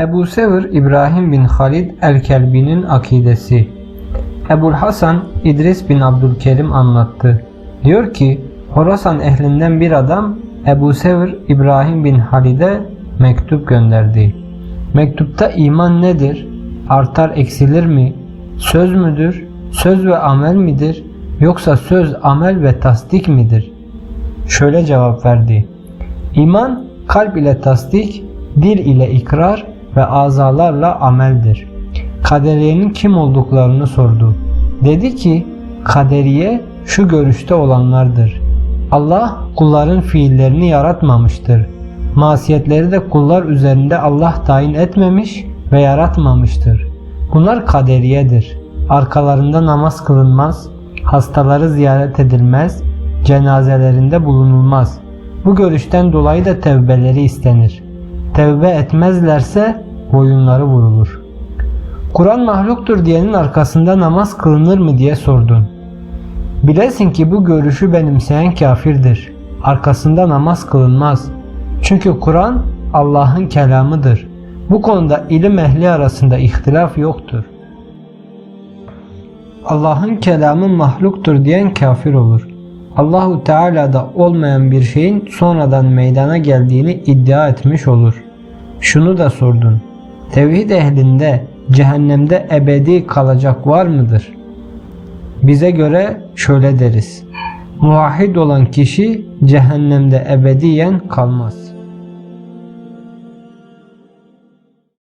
Ebu Sevr İbrahim bin Halid el-Kelbi'nin akidesi Ebul Hasan İdris bin Abdülkerim anlattı. Diyor ki Horasan ehlinden bir adam Ebu Sevr İbrahim bin Halid'e mektup gönderdi. Mektupta iman nedir? Artar eksilir mi? Söz müdür? Söz ve amel midir? Yoksa söz, amel ve tasdik midir? Şöyle cevap verdi. İman kalp ile tasdik, dil ile ikrar ve azalarla ameldir. Kaderiyenin kim olduklarını sordu. Dedi ki kaderiye şu görüşte olanlardır. Allah kulların fiillerini yaratmamıştır. Masiyetleri de kullar üzerinde Allah tayin etmemiş ve yaratmamıştır. Bunlar kaderiyedir. Arkalarında namaz kılınmaz, hastaları ziyaret edilmez, cenazelerinde bulunulmaz. Bu görüşten dolayı da tevbeleri istenir. Tevbe etmezlerse boyunları vurulur. Kur'an mahluktur diyenin arkasında namaz kılınır mı diye sordun. Bilesin ki bu görüşü benimseyen kafirdir. Arkasında namaz kılınmaz. Çünkü Kur'an Allah'ın kelamıdır. Bu konuda ilim ehli arasında ihtilaf yoktur. Allah'ın kelamı mahluktur diyen kafir olur. Allahu Teala'da olmayan bir şeyin sonradan meydana geldiğini iddia etmiş olur. Şunu da sordun. Tevhid ehlinde cehennemde ebedi kalacak var mıdır? Bize göre şöyle deriz. Muvahhid olan kişi cehennemde ebediyen kalmaz.